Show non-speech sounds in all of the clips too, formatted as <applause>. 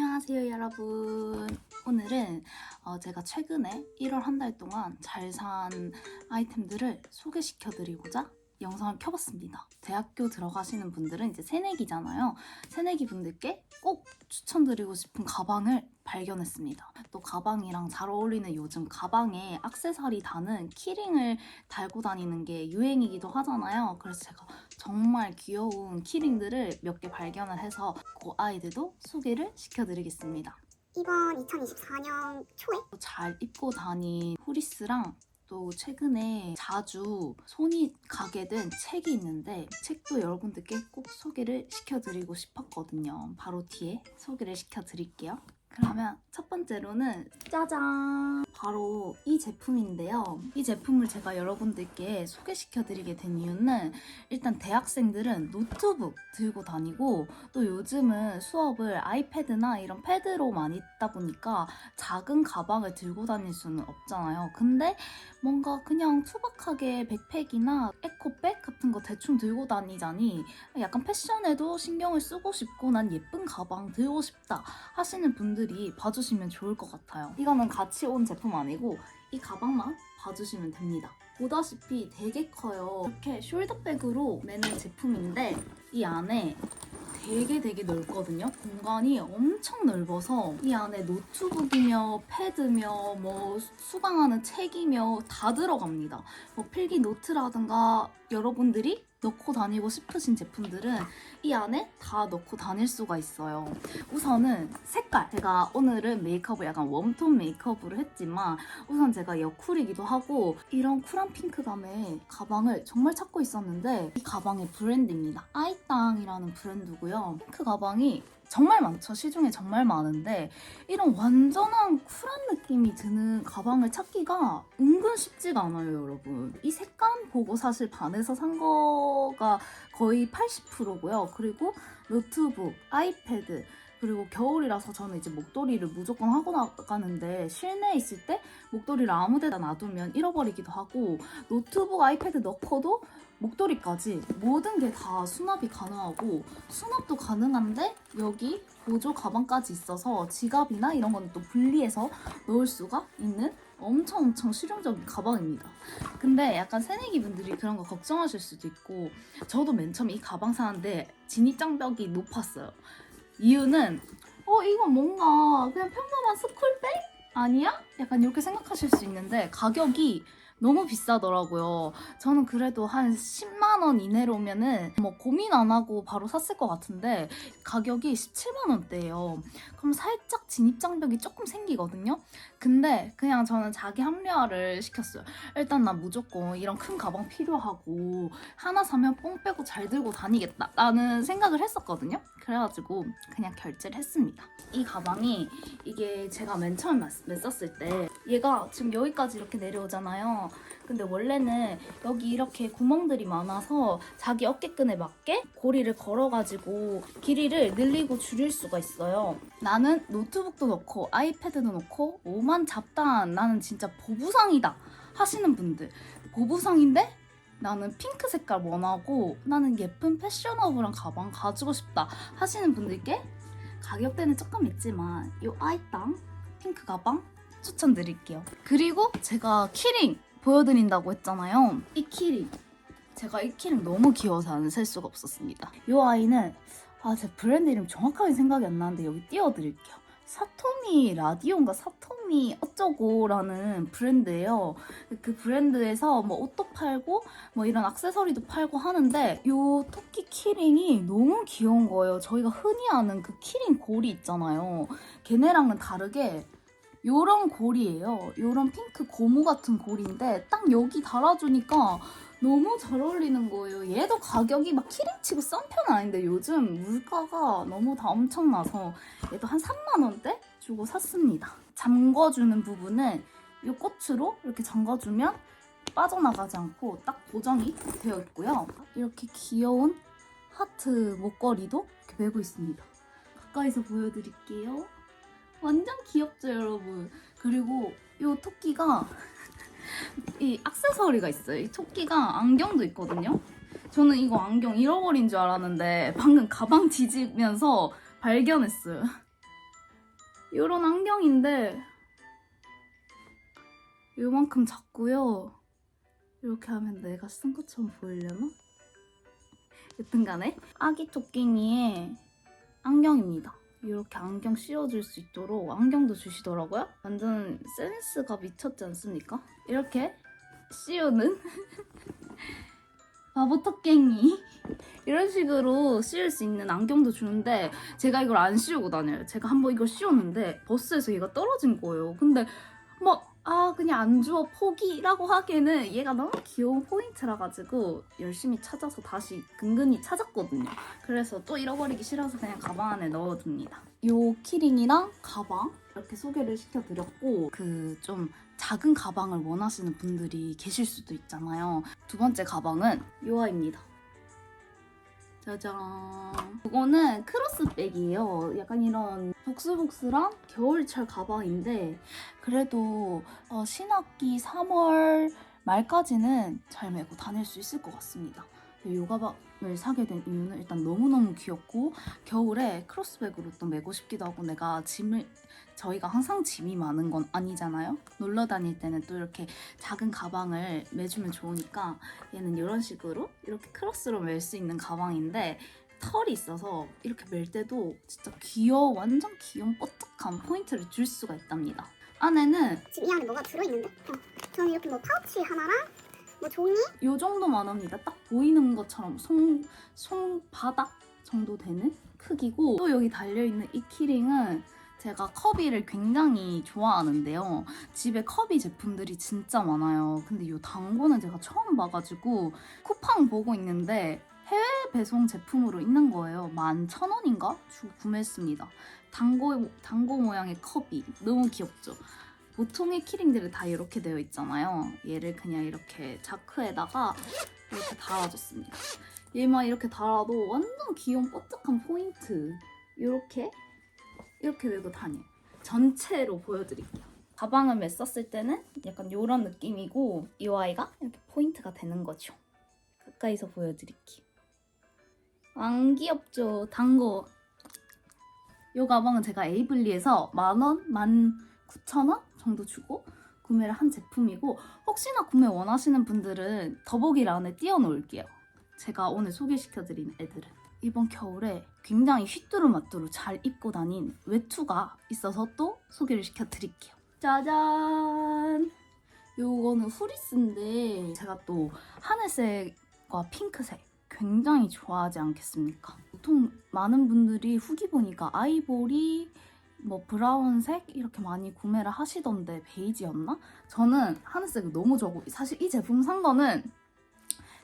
안녕하세요 여러분. 오늘은 어, 제가 최근에 1월 한 달 동안 잘 산 아이템들을 소개시켜 드리고자 영상을 켜봤습니다. 대학교 들어가시는 분들은 이제 새내기잖아요. 새내기 분들께 꼭 추천드리고 싶은 가방을 발견했습니다. 또 가방이랑 잘 어울리는 요즘 가방에 악세사리 다는 키링을 달고 다니는 게 유행이기도 하잖아요. 그래서 제가 정말 귀여운 키링들을 몇 개 발견을 해서 그 아이들도 소개를 시켜드리겠습니다. 이번 2024년 초에? 잘 입고 다닌 후리스랑 또 최근에 자주 손이 가게 된 책이 있는데 책도 여러분들께 꼭 소개를 시켜드리고 싶었거든요. 바로 뒤에 소개를 시켜드릴게요. 그러면 첫 번째로는 짜잔! 바로 이 제품인데요. 이 제품을 제가 여러분들께 소개시켜 드리게 된 이유는 일단 대학생들은 노트북 들고 다니고 또 요즘은 수업을 아이패드나 이런 패드로 많이 듣다 보니까 작은 가방을 들고 다닐 수는 없잖아요. 근데 뭔가 그냥 투박하게 백팩이나 에코백 같은 거 대충 들고 다니자니 약간 패션에도 신경을 쓰고 싶고 난 예쁜 가방 들고 싶다 하시는 분들이 봐주시면 좋을 것 같아요. 이거는 같이 온 제품 아니고 이 가방만 봐주시면 됩니다. 보다시피 되게 커요. 이렇게 숄더백으로 매는 제품인데 이 안에 되게 되게 넓거든요. 공간이 엄청 넓어서 이 안에 노트북이며 패드며 뭐 수강하는 책이며 다 들어갑니다. 뭐 필기 노트라든가 여러분들이 넣고 다니고 싶으신 제품들은 이 안에 다 넣고 다닐 수가 있어요. 우선은 색깔. 제가 오늘은 메이크업을 약간 웜톤 메이크업으로 했지만 우선 제가 여쿨이기도 하고 이런 쿨한 핑크감의 가방을 정말 찾고 있었는데 이 가방의 브랜드입니다. 아이땅이라는 브랜드고요. 핑크 가방이 정말 많죠. 시중에 정말 많은데 이런 완전한 쿨한 느낌이 드는 가방을 찾기가 은근 쉽지가 않아요, 여러분. 이 색감 보고 사실 반해서 산 거가 거의 80%고요. 그리고 노트북, 아이패드, 그리고 겨울이라서 저는 이제 목도리를 무조건 하고 나가는데 실내에 있을 때 목도리를 아무 데나 놔두면 잃어버리기도 하고 노트북, 아이패드 넣고도 목도리까지 모든 게 다 수납이 가능하고 수납도 가능한데 여기 보조 가방까지 있어서 지갑이나 이런 건 또 분리해서 넣을 수가 있는 엄청 엄청 실용적인 가방입니다. 근데 약간 새내기 분들이 그런 거 걱정하실 수도 있고 저도 맨 처음에 이 가방 사는데 진입장벽이 높았어요. 이유는 어 이건 뭔가 그냥 평범한 스쿨백 아니야? 약간 이렇게 생각하실 수 있는데 가격이 너무 비싸더라고요. 저는 그래도 한 10만 원 이내로면은 뭐 고민 안 하고 바로 샀을 것 같은데 가격이 17만 원대예요. 그럼 살짝 진입 장벽이 조금 생기거든요. 근데 그냥 저는 자기 합리화를 시켰어요. 일단 나 무조건 이런 큰 가방 필요하고 하나 사면 뽕 빼고 잘 들고 다니겠다 라는 생각을 했었거든요. 그래가지고 그냥 결제를 했습니다. 이 가방이 이게 제가 맨 처음 맸었을 때 얘가 지금 여기까지 이렇게 내려오잖아요. 근데 원래는 여기 이렇게 구멍들이 많아서 자기 어깨끈에 맞게 고리를 걸어가지고 길이를 늘리고 줄일 수가 있어요. 나는 노트북도 넣고 아이패드도 넣고 오만 잡단 나는 진짜 보부상이다 하시는 분들 보부상인데 나는 핑크 색깔 원하고 나는 예쁜 패셔너블한 가방 가지고 싶다 하시는 분들께 가격대는 조금 있지만 이 아이땅 핑크 가방 추천드릴게요. 그리고 제가 키링 보여드린다고 했잖아요. 이 키링. 제가 이 키링 너무 귀여워서 안살 수가 없었습니다. 이 아이는 아, 제 브랜드 이름 정확하게 생각이 안 나는데 여기 띄워드릴게요. 사토미 라디오인가 사토미 어쩌고라는 브랜드예요. 그 브랜드에서 뭐 옷도 팔고 뭐 이런 액세서리도 팔고 하는데 이 토끼 키링이 너무 귀여운 거예요. 저희가 흔히 아는 그 키링 고리 있잖아요. 걔네랑은 다르게 요런 고리예요. 요런 핑크 고무 같은 고리인데 딱 여기 달아주니까 너무 잘 어울리는 거예요. 얘도 가격이 막 키링치고 싼 편은 아닌데 요즘 물가가 너무 다 엄청나서 얘도 한 3만 원대 주고 샀습니다. 잠궈주는 부분은 이 꽃으로 이렇게 잠궈주면 빠져나가지 않고 딱 고정이 되어 있고요. 이렇게 귀여운 하트 목걸이도 이렇게 메고 있습니다. 가까이서 보여드릴게요. 완전 귀엽죠, 여러분? 그리고 이 토끼가 <laughs> 이 액세서리가 있어요. 이 토끼가 안경도 있거든요. 저는 이거 안경 잃어버린 줄 알았는데 방금 가방 뒤지면서 발견했어요. <laughs> 이런 안경인데 요만큼 작고요. 이렇게 하면 내가 쓴 것처럼 보이려나? 여튼 간에 아기 토끼니의 안경입니다. 이렇게 안경 씌워줄 수 있도록 안경도 주시더라고요. 완전 센스가 미쳤지 않습니까? 이렇게 씌우는 <laughs> 바보 토깽이 이런 식으로 씌울 수 있는 안경도 주는데 제가 이걸 안 씌우고 다녀요. 제가 한번 이걸 씌웠는데 버스에서 얘가 떨어진 거예요. 근데 막 아 그냥 안 주워 포기라고 하기에는 얘가 너무 귀여운 포인트라 가지고 열심히 찾아서 다시 근근히 찾았거든요. 그래서 또 잃어버리기 싫어서 그냥 가방 안에 넣어둡니다. 요 키링이랑 가방 이렇게 소개를 시켜드렸고 그 좀 작은 가방을 원하시는 분들이 계실 수도 있잖아요. 두 번째 가방은 요아입니다. 짜잔. 이거는 크로스백이에요. 약간 이런 복스복스랑 겨울철 가방인데 그래도 어, 신학기 3월 말까지는 잘 메고 다닐 수 있을 것 같습니다. 이 가방을 사게 된 이유는 일단 너무너무 귀엽고 겨울에 크로스백으로 또 메고 싶기도 하고 내가 짐을 저희가 항상 짐이 많은 건 아니잖아요. 놀러 다닐 때는 또 이렇게 작은 가방을 매주면 좋으니까 얘는 이런 식으로 이렇게 크로스로 멜 수 있는 가방인데 털이 있어서 이렇게 멜 때도 진짜 귀여워 완전 귀여운 뽀짝한 포인트를 줄 수가 있답니다. 안에는 지금 이 안에 뭐가 들어있는데? 어. 저는 이렇게 뭐 파우치 하나랑 뭐 종이? 요 정도만 합니다. 딱 보이는 것처럼 손, 손바닥 정도 되는 크기고 또 여기 달려있는 이 키링은 제가 커비를 굉장히 좋아하는데요. 집에 커비 제품들이 진짜 많아요. 근데 이 단거는 제가 처음 봐가지고 쿠팡 보고 있는데 해외 배송 제품으로 있는 거예요. 11,000원인가? 주고 구매했습니다. 단고, 단고 모양의 컵이 너무 귀엽죠? 보통의 키링들은 다 이렇게 되어 있잖아요. 얘를 그냥 이렇게 자크에다가 이렇게 달아줬습니다. 얘만 이렇게 달아도 완전 귀여운 뽀짝한 포인트. 이렇게 이렇게 메고 다녀요. 전체로 보여드릴게요. 가방을 맸었을 때는 약간 이런 느낌이고 이 아이가 이렇게 포인트가 되는 거죠. 가까이서 보여드릴게요. 안 귀엽죠? 단거. 이 가방은 제가 에이블리에서 만 원, 만 9천원 정도 주고 구매를 한 제품이고 혹시나 구매 원하시는 분들은 더보기란에 띄워놓을게요. 제가 오늘 소개시켜드린 애들은 이번 겨울에 굉장히 휘뚜루마뚜루 잘 입고 다닌 외투가 있어서 또 소개를 시켜드릴게요. 짜잔! 요거는 후리스인데 제가 또 하늘색과 핑크색 굉장히 좋아하지 않겠습니까? 보통 많은 분들이 후기 보니까 아이보리, 뭐 브라운색 이렇게 많이 구매를 하시던데 베이지였나? 저는 하늘색을 너무 좋아하고 사실 이 제품 산 거는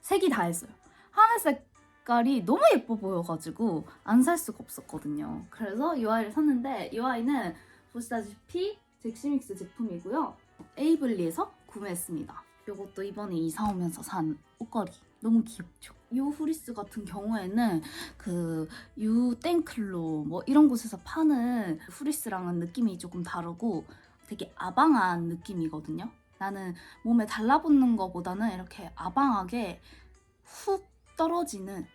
색이 다 했어요. 하늘색 색깔이 너무 예뻐 보여가지고 안 살 수가 없었거든요. 그래서 이 아이를 샀는데 이 아이는 보시다시피 잭시믹스 제품이고요. 에이블리에서 구매했습니다. 이것도 이번에 이사 오면서 산 옷걸이 너무 귀엽죠. 이 후리스 같은 경우에는 그 유땡클로 뭐 이런 곳에서 파는 후리스랑은 느낌이 조금 다르고 되게 아방한 느낌이거든요. 나는 몸에 달라붙는 것보다는 이렇게 아방하게 훅 떨어지는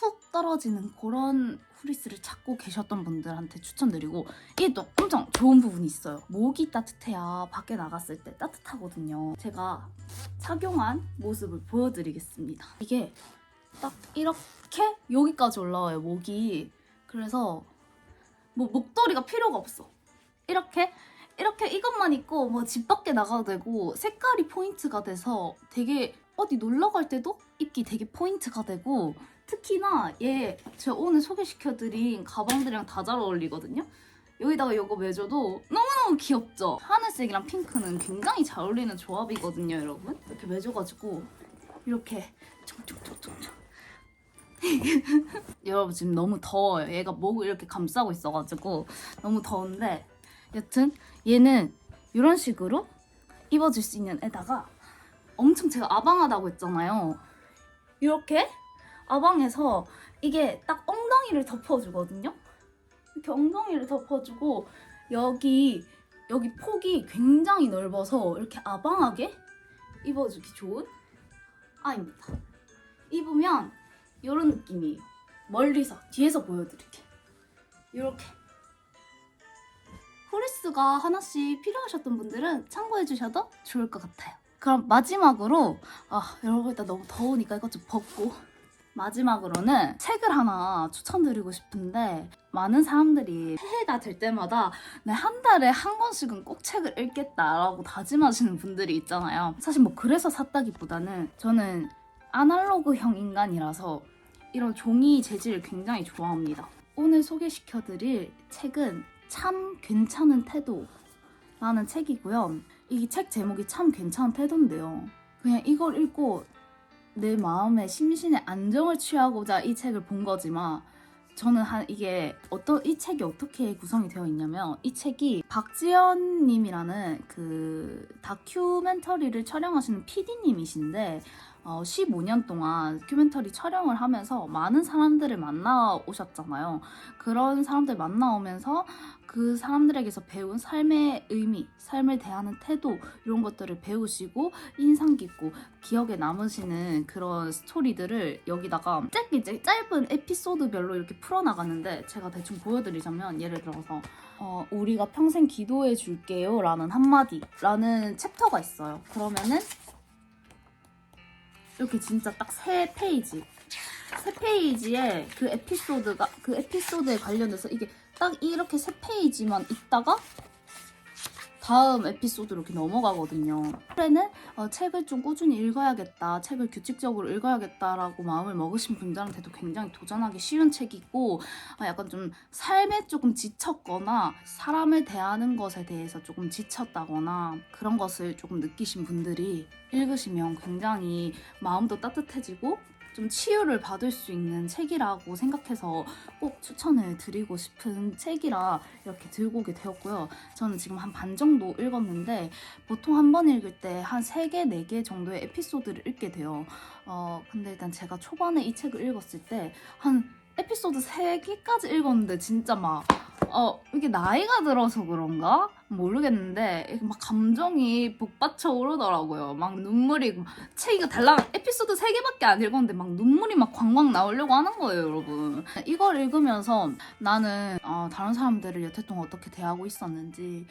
툭 떨어지는 그런 후리스를 찾고 계셨던 분들한테 추천드리고 이게 또 엄청 좋은 부분이 있어요. 목이 따뜻해야 밖에 나갔을 때 따뜻하거든요. 제가 착용한 모습을 보여드리겠습니다. 이게 딱 이렇게 여기까지 올라와요, 목이. 그래서 뭐 목도리가 필요가 없어. 이렇게 이렇게 이것만 입고 뭐 집 밖에 나가도 되고 색깔이 포인트가 돼서 되게 어디 놀러 갈 때도 입기 되게 포인트가 되고 특히나 얘 제가 오늘 소개시켜드린 가방들이랑 다 잘 어울리거든요. 여기다가 이거 매줘도 너무너무 귀엽죠? 하늘색이랑 핑크는 굉장히 잘 어울리는 조합이거든요, 여러분. 이렇게 매줘가지고 이렇게 총총총총총 <laughs> 여러분 지금 너무 더워요. 얘가 목을 이렇게 감싸고 있어가지고 너무 더운데 여튼 얘는 이런 식으로 입어줄 수 있는 애다가 엄청 제가 아방하다고 했잖아요. 이렇게 아방에서 이게 딱 엉덩이를 덮어주거든요. 이렇게 엉덩이를 덮어주고 여기 여기 폭이 굉장히 넓어서 이렇게 아방하게 입어주기 좋은 아입니다. 입으면 이런 느낌이에요. 멀리서 뒤에서 보여드릴게. 이렇게 호리스가 하나씩 필요하셨던 분들은 참고해 주셔도 좋을 것 같아요. 그럼 마지막으로 아 여러분 일단 너무 더우니까 이것 좀 벗고 마지막으로는 책을 하나 추천드리고 싶은데 많은 사람들이 새해가 될 때마다 네, 한 달에 한 권씩은 꼭 책을 읽겠다라고 다짐하시는 분들이 있잖아요. 사실 뭐 그래서 샀다기보다는 저는 아날로그형 인간이라서 이런 종이 재질을 굉장히 좋아합니다. 오늘 소개시켜드릴 책은 참 괜찮은 태도라는 책이고요. 이 책 제목이 참 괜찮은 태도인데요. 그냥 이걸 읽고 내 마음의 심신의 안정을 취하고자 이 책을 본 거지만 저는 한 이게 어떤 이 책이 어떻게 구성이 되어 있냐면 이 책이 박지연 님이라는 그 다큐멘터리를 촬영하시는 PD님이신데 어, 15년 동안 다큐멘터리 촬영을 하면서 많은 사람들을 만나 오셨잖아요. 그런 사람들 만나 오면서 그 사람들에게서 배운 삶의 의미, 삶을 대하는 태도 이런 것들을 배우시고 인상 깊고 기억에 남으시는 그런 스토리들을 여기다가 짧게 짧은 에피소드별로 이렇게 풀어나가는데 제가 대충 보여드리자면 예를 들어서 어, 우리가 평생 기도해 줄게요 라는 한마디라는 챕터가 있어요. 그러면은 이렇게 진짜 딱 세 페이지. 세 페이지에 그 에피소드가 그 에피소드에 관련해서 이게 딱 이렇게 세 페이지만 있다가 다음 에피소드로 이렇게 넘어가거든요. 올해는 어, 책을 좀 꾸준히 읽어야겠다, 책을 규칙적으로 읽어야겠다라고 마음을 먹으신 분들한테도 굉장히 도전하기 쉬운 책이고 아, 약간 좀 삶에 조금 지쳤거나 사람을 대하는 것에 대해서 조금 지쳤다거나 그런 것을 조금 느끼신 분들이 읽으시면 굉장히 마음도 따뜻해지고 좀 치유를 받을 수 있는 책이라고 생각해서 꼭 추천을 드리고 싶은 책이라 이렇게 들고 오게 되었고요. 저는 지금 한 반 정도 읽었는데 보통 한 번 읽을 때 한 3개, 4개 정도의 에피소드를 읽게 돼요. 어, 근데 일단 제가 초반에 이 책을 읽었을 때 한 에피소드 3개까지 읽었는데 진짜 막 어, 이게 나이가 들어서 그런가? 모르겠는데 막 감정이 복받쳐 오르더라고요. 막 눈물이 막 책이 달랑 에피소드 3개밖에 안 읽었는데 막 눈물이 막 광광 나오려고 하는 거예요, 여러분. 이걸 읽으면서 나는 어, 다른 사람들을 여태 동안 어떻게 대하고 있었는지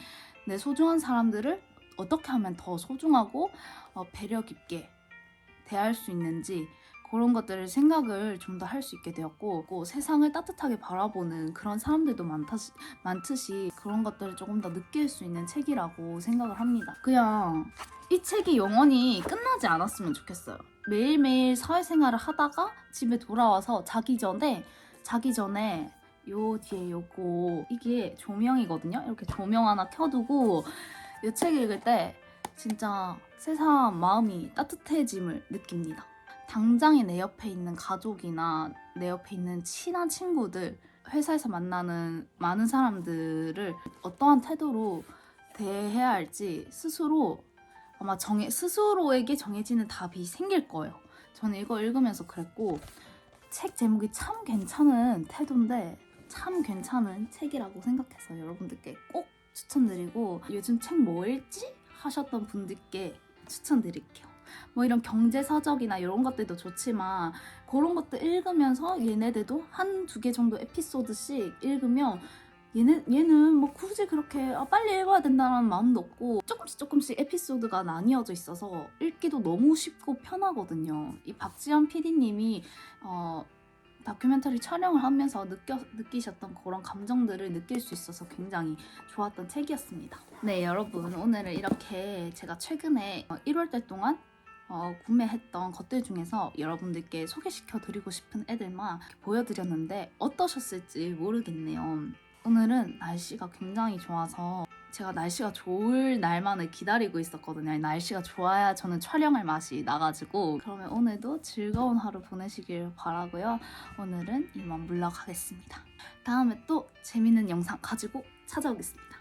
내 소중한 사람들을 어떻게 하면 더 소중하고 어, 배려 깊게 대할 수 있는지 그런 것들을 생각을 좀 더 할 수 있게 되었고 고 세상을 따뜻하게 바라보는 그런 사람들도 많다시, 많듯이 그런 것들을 조금 더 느낄 수 있는 책이라고 생각을 합니다. 그냥 이 책이 영원히 끝나지 않았으면 좋겠어요. 매일매일 사회생활을 하다가 집에 돌아와서 자기 전에 자기 전에 요 뒤에 요거 이게 조명이거든요. 이렇게 조명 하나 켜두고 이 책 읽을 때 진짜 세상 마음이 따뜻해짐을 느낍니다. 당장에 내 옆에 있는 가족이나 내 옆에 있는 친한 친구들, 회사에서 만나는 많은 사람들을 어떠한 태도로 대해야 할지 스스로 아마 정해 스스로에게 정해지는 답이 생길 거예요. 저는 이거 읽으면서 그랬고 책 제목이 참 괜찮은 태도인데 참 괜찮은 책이라고 생각해서 여러분들께 꼭 추천드리고 요즘 책 뭐 읽지 하셨던 분들께 추천드릴게요. 뭐 이런 경제 서적이나 이런 것들도 좋지만 그런 것들 읽으면서 얘네들도 한 두 개 정도 에피소드씩 읽으면 얘네, 얘는 뭐 굳이 그렇게 아, 빨리 읽어야 된다는 마음도 없고 조금씩 조금씩 에피소드가 나뉘어져 있어서 읽기도 너무 쉽고 편하거든요. 이 박지현 PD님이 어, 다큐멘터리 촬영을 하면서 느껴, 느끼셨던 그런 감정들을 느낄 수 있어서 굉장히 좋았던 책이었습니다. 네, 여러분 오늘은 이렇게 제가 최근에 1월 달 동안 어, 구매했던 것들 중에서 여러분들께 소개시켜 드리고 싶은 애들만 보여드렸는데 어떠셨을지 모르겠네요. 오늘은 날씨가 굉장히 좋아서 제가 날씨가 좋을 날만을 기다리고 있었거든요. 날씨가 좋아야 저는 촬영할 맛이 나가지고 그러면 오늘도 즐거운 하루 보내시길 바라고요. 오늘은 이만 물러가겠습니다. 다음에 또 재밌는 영상 가지고 찾아오겠습니다.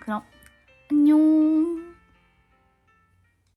그럼 안녕.